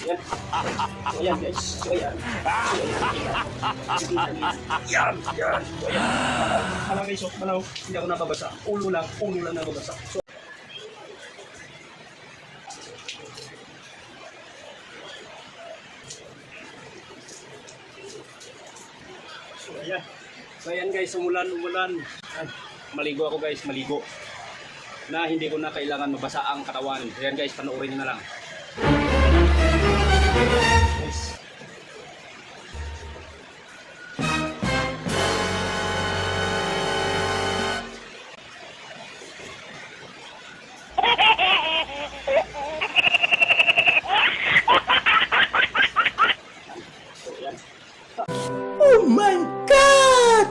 So, ayan guys. Ayan. Yan, yan. Malaw guys, oh. Malaw. Hindi ako nababasa. Ulo lang. Ulo lang nababasa. So, So, ayan. Ayan guys, umulan, umulan. Ay, maligo ako guys, maligo. Na hindi ko na kailangan mabasa ang katawan. Ayan guys, panoorin nyo na lang. Oh my God!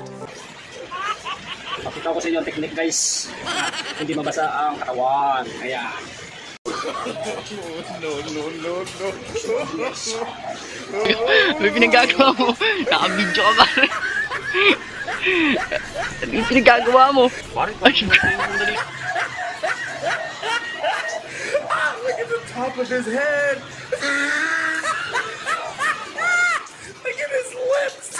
Pakita ko sa inyo ang technique guys. Hindi mabasa ang katawan. Ayan. May pinagagawa mo. Nakabidyo ka ba? Ano yung pinagagawa mo? Pare, Ay, Top of his head! Look at his lips!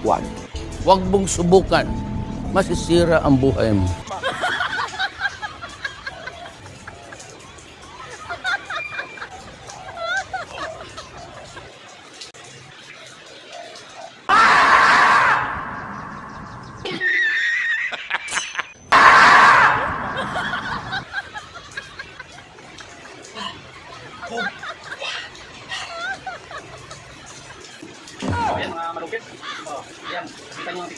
Huwag. Huwag mong subukan. Masisira ang buhay mo. So, ayan mga malupit. Oh, ayan. Kita nyo ang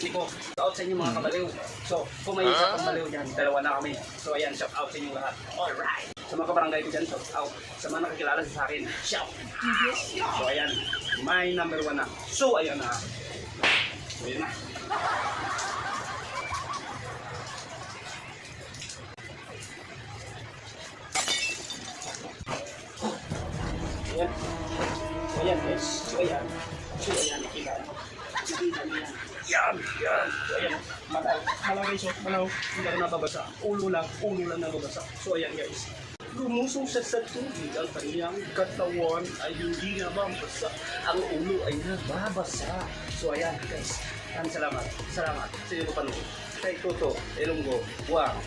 sa inyo mga kabaliw. So, kung may isa kabaliw dyan, dalawa na kami. So, ayan, shout out sa inyo lahat. Alright. Sa mga kabarangay ko dyan, shout out. Sa mga nakakilala sa akin, shout. So, ayan. My number one na. So, ayan na. So, ayan na. Ayan. Ayan guys. So, ayan. So, ayan. Nakita. Nakita yan. Yan, yan. So, ayan. Malaw. Malaw guys. Oh. Malaw. Hindi ako nababasa. Ulo lang. Ulo lang nababasa. So, ayan guys. Lumusong sa tubig ang kanyang katawan ay hindi na mabasa. Ang ulo ay nababasa. So, ayan guys. Maraming salamat. Salamat sa iyo panood. Kay Toto, Elonggo, Wang,